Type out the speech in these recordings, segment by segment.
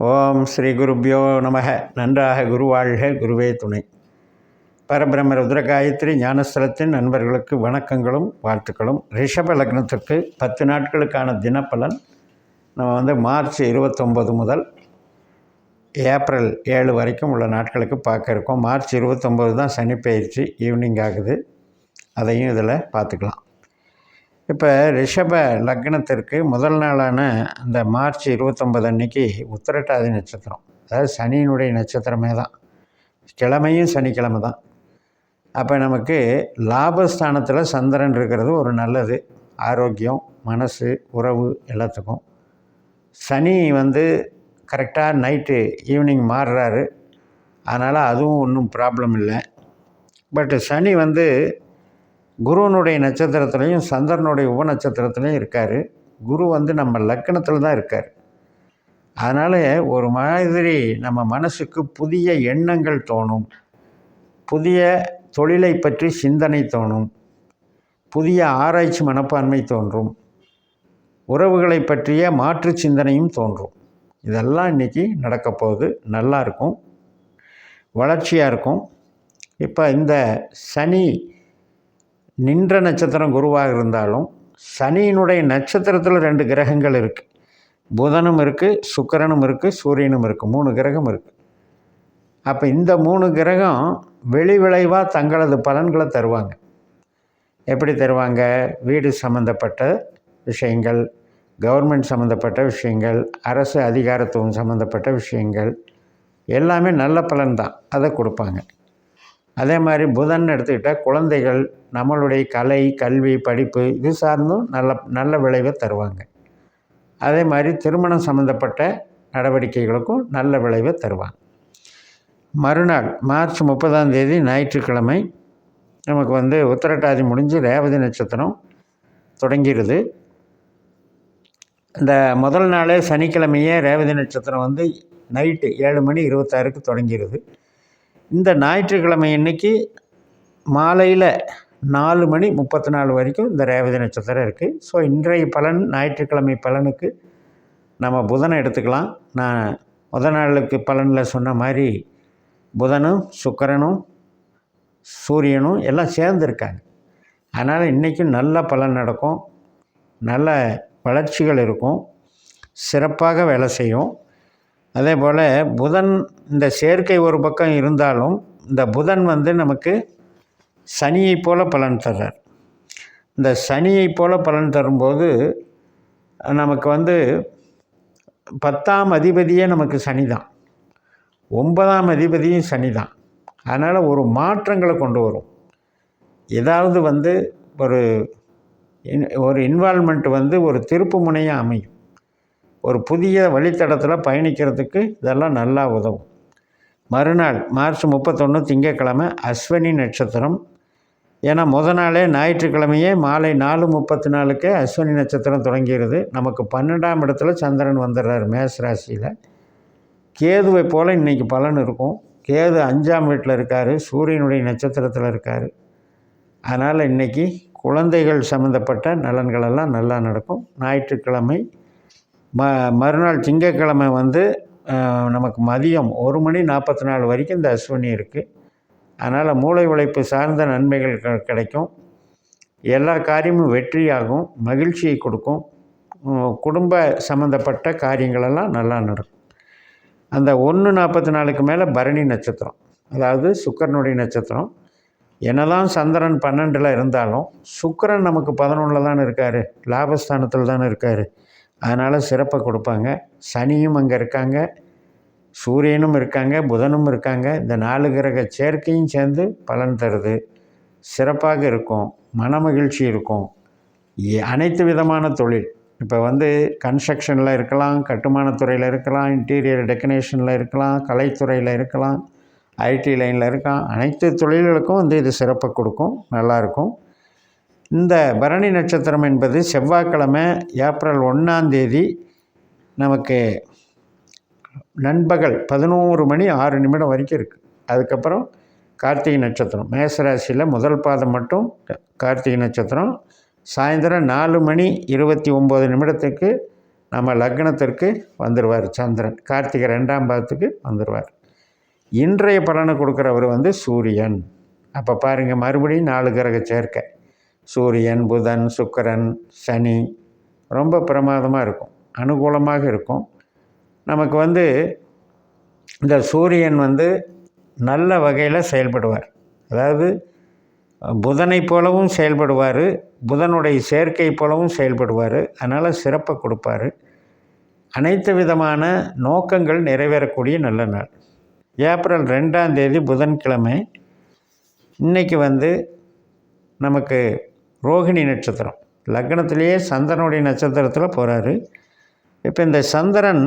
ஓம் ஸ்ரீ குருப்பியோ நமக. நன்றாக குருவாழ்க குருவே துணை. பரபிரம ருத்ர காயத்ரி ஞானஸ்தலத்தின் நண்பர்களுக்கு வணக்கங்களும் வாழ்த்துக்களும். ரிஷப லக்னத்திற்கு பத்து நாட்களுக்கான தினப்பலன் நம்ம வந்து மார்ச் இருபத்தொம்பது முதல் ஏப்ரல் ஏழு வரைக்கும் உள்ள நாட்களுக்கு பார்க்க இருக்கோம். மார்ச் இருபத்தொம்பது தான் சனி பயிற்சி ஈவினிங் ஆகுது. அதையும் இதில் பார்த்துக்கலாம். இப்போ ரிஷப லக்னத்திற்கு முதல் நாளான அந்த மார்ச் இருபத்தொம்பது அன்னைக்கு உத்திரட்டாதி நட்சத்திரம். அதாவது சனியினுடைய நட்சத்திரமே தான். கிழமையும் சனிக்கிழமை தான். அப்போ நமக்கு லாபஸ்தானத்தில் சந்திரன் இருக்கிறது ஒரு நல்லது. ஆரோக்கியம் மனசு உறவு எல்லாத்துக்கும். சனி வந்து கரெக்டாக நைட்டு ஈவினிங் மாறுறாரு. அதனால் அதுவும் ஒன்றும் ப்ராப்ளம் இல்லை. பட்டு சனி வந்து குருவனுடைய நட்சத்திரத்துலேயும் சந்திரனுடைய உப நட்சத்திரத்துலேயும் இருக்கார். குரு வந்து நம்ம லக்கணத்தில் தான் இருக்கார். அதனால் ஒரு மாதிரி நம்ம மனசுக்கு புதிய எண்ணங்கள் தோணும். புதிய தொழிலை பற்றி சிந்தனை தோணும். புதிய ஆராய்ச்சி மனப்பான்மை தோன்றும். உறவுகளை பற்றிய மாற்று சிந்தனையும் தோன்றும். இதெல்லாம் இன்றைக்கி நடக்க போகுது. வளர்ச்சியாக இருக்கும். இப்போ இந்த சனி நின்ற நட்சத்திரம் குருவாக இருந்தாலும் சனியினுடைய நட்சத்திரத்தில் ரெண்டு கிரகங்கள் இருக்குது புதனும் இருக்குது சுக்கரனும் இருக்குது சூரியனும் இருக்குது மூணு கிரகம் இருக்குது அப்போ இந்த மூணு கிரகம் வெளி விளைவாக தங்களது பலன்களை தருவாங்க. எப்படி தருவாங்க? வீடு சம்மந்தப்பட்ட விஷயங்கள் கவர்மெண்ட் சம்மந்தப்பட்ட விஷயங்கள் அரசு அதிகாரத்துவம் சம்மந்தப்பட்ட விஷயங்கள் எல்லாமே நல்ல பலன் தான். அதை கொடுப்பாங்க. அதே மாதிரி புதன் எடுத்துக்கிட்டால் குழந்தைகள் நம்மளுடைய கலை கல்வி படிப்பு இது சார்ந்தும் நல்ல நல்ல விளைவை தருவாங்க. அதே மாதிரி திருமணம் சம்மந்தப்பட்ட நடவடிக்கைகளுக்கும் நல்ல விளைவை தருவாங்க. மறுநாள் மார்ச் முப்பதாம் தேதி ஞாயிற்றுக்கிழமை நமக்கு வந்து உத்திரட்டாதி முடிஞ்சு ரேவதி நட்சத்திரம் தொடங்கிடுது. இந்த முதல் நாளே சனிக்கிழமையே ரேவதி நட்சத்திரம் வந்து நைட்டு ஏழு மணி இருபத்தாறுக்கு தொடங்கிடுது. இந்த ஞாயிற்றுக்கிழமை அன்னைக்கு மாலையில் நாலு மணி முப்பத்தி நாலு வரைக்கும் இந்த ரேவதி நட்சத்திரம் இருக்குது ஸோ இன்றைய பலன் ஞாயிற்றுக்கிழமை பலனுக்கு நம்ம புதனை எடுத்துக்கலாம். நான் முத நாளுக்கு பலனில் சொன்ன மாதிரி புதனும் சுக்கரனும் சூரியனும் எல்லாம் சேர்ந்துருக்காங்க அதனால் இன்றைக்கும் நல்ல பலன் நடக்கும். நல்ல வளர்ச்சிகள் இருக்கும். சிறப்பாக வேலை செய்யும். அதே போல் புதன் இந்த சேர்க்கை ஒரு பக்கம் இருந்தாலும் இந்த புதன் வந்து நமக்கு சனியை போல் பலன் தர்றார். இந்த சனியை போல் பலன் தரும்போது நமக்கு வந்து பத்தாம் அதிபதியே நமக்கு சனி தான் ஒன்பதாம் அதிபதியும் சனி தான் அதனால் ஒரு மாற்றங்களை கொண்டு வரும். ஏதாவது வந்து ஒரு இன் ஒரு இன்வால்மெண்ட் வந்து ஒரு திருப்பு முனையாக அமையும். ஒரு புதிய வழித்தடத்தில் பயணிக்கிறதுக்கு இதெல்லாம் நல்லா உதவும். மறுநாள் மார்ச் முப்பத்தொன்று திங்கக்கிழமை அஸ்வினி நட்சத்திரம். ஏன்னா முத நாளே ஞாயிற்றுக்கிழமையே மாலை நாலு முப்பத்தி நாலுக்கே அஸ்வினி நட்சத்திரம் தொடங்கிடுது நமக்கு பன்னெண்டாம் இடத்துல சந்திரன் வந்துடுறார் மேஷ ராசியில். கேதுவை போல் இன்றைக்கி பலன் இருக்கும். கேது அஞ்சாம் வீட்டில் இருக்கார் சூரியனுடைய நட்சத்திரத்தில் இருக்கார். அதனால் இன்றைக்கி குழந்தைகள் சம்மந்தப்பட்ட நலன்களெல்லாம் நல்லா நடக்கும். ஞாயிற்றுக்கிழமை ம மறுநாள் திங்கக்கிழமை வந்து நமக்கு மதியம் ஒரு மணி நாற்பத்தி நாலு வரைக்கும் இந்த அஸ்வினி இருக்குது அதனால் மூளை உழைப்பு சார்ந்த நன்மைகள் க கிடைக்கும். எல்லா காரியமும் வெற்றியாகும் மகிழ்ச்சியை கொடுக்கும். குடும்ப சம்மந்தப்பட்ட காரியங்களெல்லாம் நல்லா நடக்கும். அந்த ஒன்று நாற்பத்தி நாலுக்கு மேலே பரணி நட்சத்திரம் அதாவது சுக்கரனுடைய நட்சத்திரம். என்னதான் சந்திரன் பன்னெண்டில் இருந்தாலும் சுக்கரன் நமக்கு பதினொன்றில் தானே இருக்கார் லாபஸ்தானத்தில் தானே இருக்கார். அதனால் சிறப்பை கொடுப்பாங்க. சனியும் அங்கே இருக்காங்க. சூரியனும் இருக்காங்க. புதனும் இருக்காங்க. இந்த நாலு கிரக சேர்க்கையும் சேர்ந்து பலன் தருது. சிறப்பாக இருக்கும். மனமகிழ்ச்சி இருக்கும். அனைத்து விதமான தொழில். இப்போ வந்து கன்ஸ்ட்ரக்ஷனில் இருக்கலாம் கட்டுமானத்துறையில் இருக்கலாம் இன்டீரியர் டெக்கனேஷனில் இருக்கலாம் கலைத்துறையில் இருக்கலாம் ஐடி லைனில் இருக்கலாம். அனைத்து தொழில்களுக்கும் வந்து இது சிறப்பை கொடுக்கும். நல்லாயிருக்கும் இந்த பரணி நட்சத்திரம் என்பது செவ்வாய்க்கிழமை ஏப்ரல் ஒன்றாந்தேதி நமக்கு நண்பகல் பதினோரு மணி ஆறு நிமிடம் வரைக்கும் இருக்குது அதுக்கப்புறம் கார்த்திகை நட்சத்திரம். மேசராசியில் முதல் பாதம் மட்டும் கார்த்திகை நட்சத்திரம். சாயந்தரம் நாலு மணி இருபத்தி ஒம்பது நிமிடத்துக்கு நம்ம லக்னத்திற்கு வந்துடுவார் சந்திரன். கார்த்திகை ரெண்டாம் பாதத்துக்கு வந்துடுவார் இன்றைய பலனை கொடுக்குறவர் வந்து சூரியன். அப்போ பாருங்கள் மறுபடியும் நாலு கிரக சேர்க்கை. சூரியன் புதன் சுக்கிரன் சனி ரொம்ப பிரமாதமாக இருக்கும். அனுகூலமாக இருக்கும். நமக்கு வந்து இந்த சூரியன் வந்து நல்ல வகையில் செயல்படுவார். அதாவது புதனை போலவும் செயல்படுவார் புதனுடைய சேர்க்கை போலவும் செயல்படுவார் அதனால் சிறப்பை கொடுப்பார். அனைத்து விதமான நோக்கங்கள் நிறைவேறக்கூடிய நல்ல நாள். ஏப்ரல் ரெண்டாம் தேதி புதன்கிழமை. இன்றைக்கி வந்து நமக்கு ரோகிணி நட்சத்திரம். லக்னத்திலேயே சந்திரனுடைய நட்சத்திரத்தில் போகிறாரு இப்போ இந்த சந்திரன்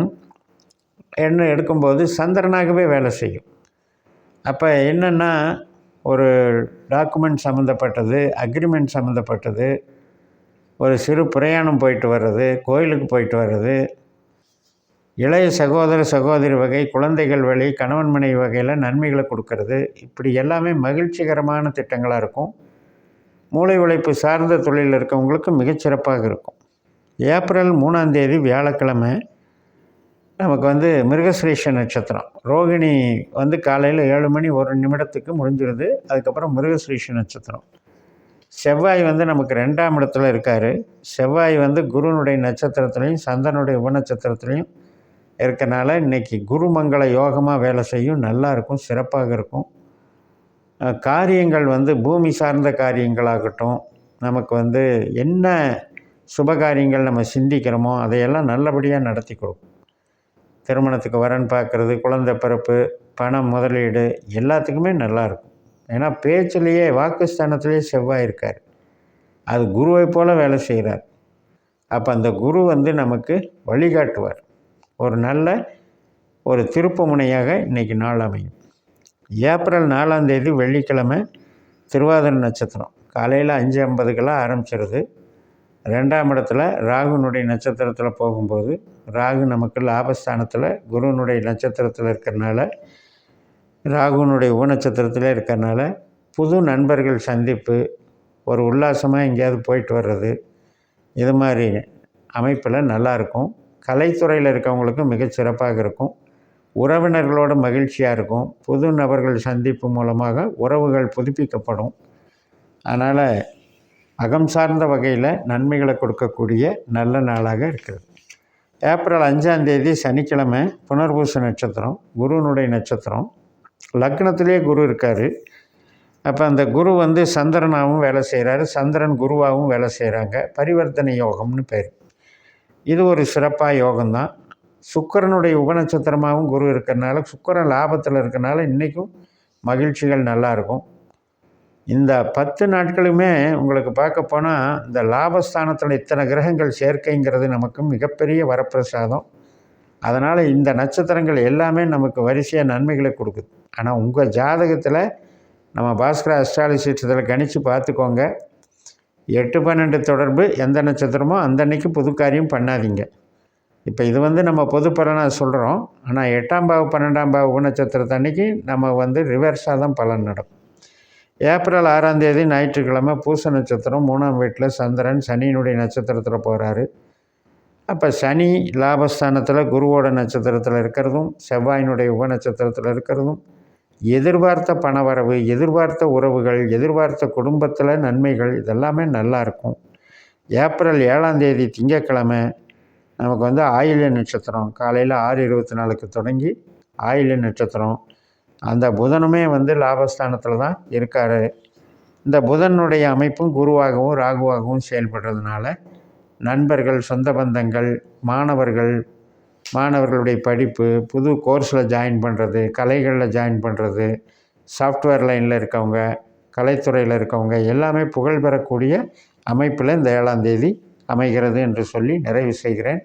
என்ன எடுக்கும்போது சந்திரனாகவே வேலை செய்யும். அப்போ என்னென்னா ஒரு டாக்குமெண்ட் சம்மந்தப்பட்டது அக்ரிமெண்ட் சம்மந்தப்பட்டது ஒரு சிறு பிரயாணம் போயிட்டு வர்றது கோயிலுக்கு போயிட்டு வர்றது இளைய சகோதர சகோதரி வகை குழந்தைகள் வழி கணவன் மனைவி வகையில் நன்மைகளை கொடுக்கறது இப்படி எல்லாமே மகிழ்ச்சிகரமான திட்டங்களாக இருக்கும். மூளை உழைப்பு சார்ந்த தொழிலில் இருக்கவங்களுக்கு மிகச்சிறப்பாக இருக்கும். ஏப்ரல் மூணாம் தேதி வியாழக்கிழமை நமக்கு வந்து மிருகசுரேஷ நட்சத்திரம். ரோகிணி வந்து காலையில் ஏழு மணி ஒரு நிமிடத்துக்கு முடிஞ்சிருது. அதுக்கப்புறம் மிருகசுரேஷ நட்சத்திரம். செவ்வாய் வந்து நமக்கு ரெண்டாம் இடத்துல இருக்கார். செவ்வாய் வந்து குருனுடைய நட்சத்திரத்துலேயும் சந்தனுடைய உபநட்சத்திரத்துலேயும் இருக்கனால இன்றைக்கி குருமங்கள யோகமாக வேலை செய்யும். நல்லா இருக்கும் சிறப்பாக இருக்கும். காரியங்கள் வந்து பூமி சார்ந்த காரியங்களாகட்டும் நமக்கு வந்து என்ன சுபகாரியங்கள் நம்ம சிந்திக்கிறோமோ அதையெல்லாம் நல்லபடியாக நடத்தி கொடுக்கும். திருமணத்துக்கு வரன் பார்க்குறது குழந்த பிறப்பு பணம் முதலீடு எல்லாத்துக்குமே நல்லாயிருக்கும் ஏன்னா பேச்சிலேயே வாக்குஸ்தானத்திலேயே செவ்வாய் இருக்கார். அது குருவை போல் வேலை செய்கிறார் அப்போ அந்த குரு வந்து நமக்கு வழிகாட்டுவார். ஒரு நல்ல ஒரு திருப்பு முனையாக இன்றைக்கி நாள் அமையும். ஏப்ரல் நாலாம் தேதி வெள்ளிக்கிழமை திருவாதிரை நட்சத்திரம். காலையில் அஞ்சு ஐம்பதுக்கெல்லாம் ஆரம்பிச்சிருது. ரெண்டாம் இடத்துல ராகுனுடைய நட்சத்திரத்தில் போகும்போது ராகு நமக்கு லாபஸ்தானத்தில் குருனுடைய நட்சத்திரத்தில் இருக்கிறனால ராகுனுடைய உபநட்சத்திரத்தில் இருக்கிறனால புது நண்பர்கள் சந்திப்பு ஒரு உல்லாசமாக எங்கேயாவது போயிட்டு வர்றது இது மாதிரி அமைப்பில் நல்லாயிருக்கும் கலைத்துறையில் இருக்கவங்களுக்கும் மிகச்சிறப்பாக இருக்கும். உறவினர்களோட மகிழ்ச்சியாக இருக்கும். புது நபர்கள் சந்திப்பு மூலமாக உறவுகள் புதுப்பிக்கப்படும். அதனால் அகம் சார்ந்த வகையில் நன்மைகளை கொடுக்கக்கூடிய நல்ல நாளாக இருக்கிறது. ஏப்ரல் அஞ்சாம் தேதி சனிக்கிழமை புனர்பூச நட்சத்திரம் குருனுடைய நட்சத்திரம். லக்னத்திலே குரு இருக்கார். அப்போ அந்த குரு வந்து சந்திரனாகவும் வேலை செய்கிறாரு சந்திரன் குருவாகவும் வேலை செய்கிறாங்க பரிவர்த்தனை யோகம்னு பேர். இது ஒரு சிறப்பாக யோகம்தான். சுக்கரனுடைய உபநட்சத்திரமாகவும் குரு இருக்கிறனால சுக்கரன் லாபத்தில் இருக்கிறனால இன்றைக்கும் மகிழ்ச்சிகள் நல்லாயிருக்கும் இந்த பத்து நாட்களுமே உங்களுக்கு பார்க்க போனால் இந்த லாபஸ்தானத்தில் இத்தனை கிரகங்கள் சேர்க்கைங்கிறது நமக்கு மிகப்பெரிய வரப்பிரசாதம். அதனால் இந்த நட்சத்திரங்கள் எல்லாமே நமக்கு வரிசையாக நன்மைகளை கொடுக்குது. ஆனால் உங்கள் ஜாதகத்தில் நம்ம பாஸ்கர அஸ்ட்ராலிசிட்டத்தில் கணித்து பார்த்துக்கோங்க. எட்டு பன்னெண்டு தொடர்பு எந்த நட்சத்திரமோ அந்த அன்னைக்கு புது காரியம் பண்ணாதீங்க. இப்போ இது வந்து நம்ம பொது பலனாக சொல்கிறோம் ஆனால் எட்டாம் பாவு பன்னெண்டாம் பாவு நட்சத்திரத்தை அன்னைக்கு நம்ம வந்து ரிவர்ஸாக தான் பலன் நடக்கும். ஏப்ரல் ஆறாம் தேதி ஞாயிற்றுக்கிழமை பூச நட்சத்திரம் மூணாம் வீட்டில் சந்திரன் சனியினுடைய நட்சத்திரத்தில் போகிறாரு அப்போ சனி லாபஸ்தானத்தில் குருவோட நட்சத்திரத்தில் இருக்கிறதும் செவ்வாயினுடைய உப நட்சத்திரத்தில் இருக்கிறதும் எதிர்பார்த்த பணவரவு எதிர்பார்த்த உறவுகள் எதிர்பார்த்த குடும்பத்தில் நன்மைகள் இதெல்லாமே நல்லாயிருக்கும் ஏப்ரல் ஏழாம் தேதி திங்கக்கிழமை நமக்கு வந்து ஆயில்ய நட்சத்திரம் காலையில் ஆறு இருபத்தி நாலுக்கு தொடங்கி ஆயில்ய நட்சத்திரம். அந்த புதனுமே வந்து லாபஸ்தானத்தில் தான் இருக்கார். இந்த புதனுடைய அமைப்பும் குருவாகவும் ராகுவாகவும் செயல்படுறதுனால நண்பர்கள் சொந்த பந்தங்கள் மாணவர்கள் மாணவர்களுடைய படிப்பு புது கோர்ஸில் ஜாயின் பண்ணுறது கலைகளில் ஜாயின் பண்ணுறது சாஃப்ட்வேர் லைனில் இருக்கவங்க கலைத்துறையில் இருக்கவங்க எல்லாமே புகழ் பெறக்கூடிய அமைப்பில் இந்த ஏழாம் தேதி அமைகிறது என்று சொல்லி நிறைவு செய்கிறேன்.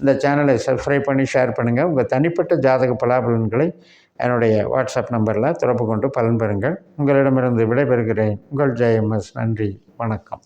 இந்த சேனலை சப்ஸ்கிரைப் பண்ணி ஷேர் பண்ணுங்கள் உங்கள் தனிப்பட்ட ஜாதக பலாபலன்களை என்னுடைய வாட்ஸ்அப் நம்பரில் தொடர்பு கொண்டு பலன் பெறுங்கள். உங்களிடமிருந்து விடைபெறுகிறேன். உங்கள் ஜெயம்எஸ். நன்றி. வணக்கம்.